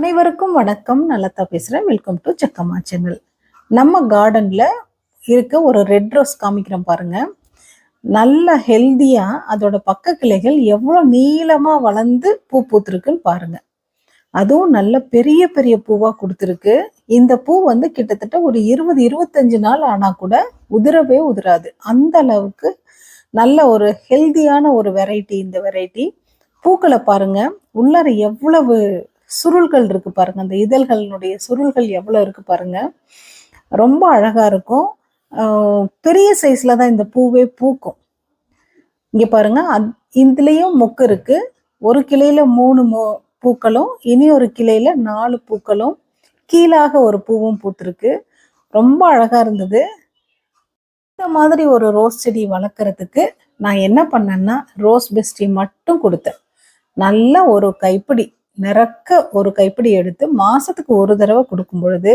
அனைவருக்கும் வணக்கம். நல்லதா பேசுகிறேன் வெல்கம் டு சக்கம்மா சேனல் நம்ம கார்டனில் இருக்க ஒரு ரெட் ரோஸ் காமிக்கிறோம் பாருங்கள் நல்ல ஹெல்த்தியாக அதோட பக்க கிளைகள் எவ்வளோ நீளமாக வளர்ந்து பூ பூத்துருக்குன்னு பாருங்கள் அதுவும் நல்ல பெரிய பெரிய பூவாக கொடுத்துருக்கு. இந்த பூ வந்து கிட்டத்தட்ட ஒரு இருபது இருபத்தஞ்சு நாள் ஆனால் கூட உதிரவே உதிராது. அந்த அளவுக்கு நல்ல ஒரு ஹெல்தியான ஒரு வெரைட்டி இந்த வெரைட்டி பூக்களை பாருங்க. உள்ளார எவ்வளவு சுருள்கள் இருக்கு பாருங்க. அந்த இதழ்களினுடைய சுருள்கள் எவ்வளவு இருக்கு பாருங்க. ரொம்ப அழகா இருக்கும். பெரிய சைஸ்ல தான் இந்த பூவே பூக்கும். இங்க பாருங்க. அத்- இதுலயும் மொக்கு இருக்கு. ஒரு கிளையில மூணு மோ பூக்களும் இனி ஒரு கிளையில நாலு பூக்களும் கீழாக ஒரு பூவும் பூத்திருக்கு. ரொம்ப அழகா இருந்தது. இந்த மாதிரி ஒரு ரோஸ் செடி வளர்க்குறதுக்கு நான் என்ன பண்ணேன்னா ரோஸ் பெஸ்டி மட்டும் கொடுத்தேன். நல்லா ஒரு கைப்பிடி. நிறக்க ஒரு கைப்பிடி எடுத்து மாசத்துக்கு ஒரு தடவை கொடுக்கும் பொழுது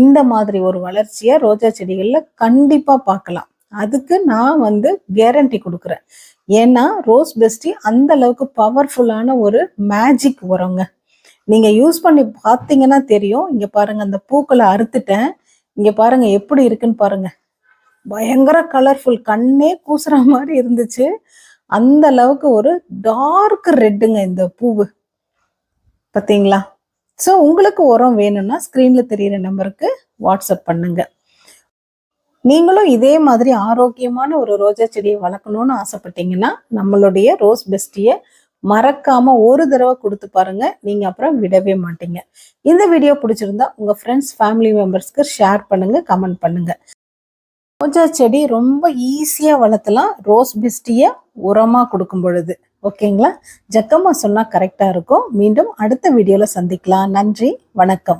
இந்த மாதிரி ஒரு வளர்ச்சியை ரோஜா செடிகளில் கண்டிப்பாக பார்க்கலாம். அதுக்கு நான் வந்து கேரண்டி கொடுக்குறேன். ஏன்னா ரோஸ் பெஸ்டி அந்த அளவுக்கு பவர்ஃபுல்லான ஒரு மேஜிக் உரங்க. நீங்கள் யூஸ் பண்ணி பார்த்தீங்கன்னா தெரியும். இங்கே பாருங்கள் அந்த பூக்களை அறுத்துட்டேன். இங்கே பாருங்கள் எப்படி இருக்குன்னு பாருங்கள் பயங்கர கலர்ஃபுல் கண்ணே கூசுற மாதிரி இருந்துச்சு. அந்த அளவுக்கு ஒரு டார்க் ரெட்டுங்க இந்த பூவு. பார்த்தீங்களா ஸோ உங்களுக்கு உரம் வேணும்னா ஸ்க்ரீனில் தெரியிற நம்பருக்கு வாட்ஸ்அப் பண்ணுங்க. நீங்களும் இதே மாதிரி ஆரோக்கியமான ஒரு ரோஜா செடியை வளர்க்கணும்னு ஆசைப்பட்டீங்கன்னா நம்மளுடைய ரோஸ் பெஸ்டியை மறக்காம ஒரு தடவை கொடுத்து பாருங்க. நீங்க அப்புறம் விடவே மாட்டீங்க. இந்த வீடியோ பிடிச்சிருந்தா உங்க ஃப்ரெண்ட்ஸ் ஃபேமிலி மெம்பர்ஸ்க்கு ஷேர் பண்ணுங்க கமெண்ட் பண்ணுங்க. ரோஜா செடி ரொம்ப ஈஸியா வளர்த்தலாம். ரோஸ் பெஸ்டியை உரமா கொடுக்கும் பொழுது. ஓகேங்களா? ஜக்கம்மா சொன்னா கரெக்டா இருக்கும். மீண்டும் அடுத்த வீடியோவில் சந்திக்கலாம். நன்றி வணக்கம்.